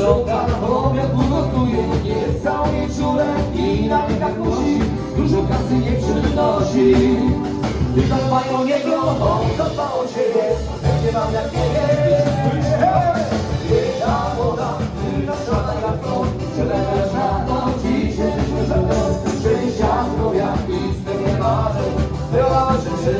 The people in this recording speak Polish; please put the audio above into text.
Również rozciąga, obiad ugotuje Jest całej czule i na rękach musi Dużo kasy nie przynosi. Ty zadbaj o niego, on zadba o ciebie Będzie wam jak nie Jedna woda, ty nasza jak to Przelewesz na to, dziś jesteśmy ze mną Szczęścia, zdrowia i spełnienia marzeń Była życzymy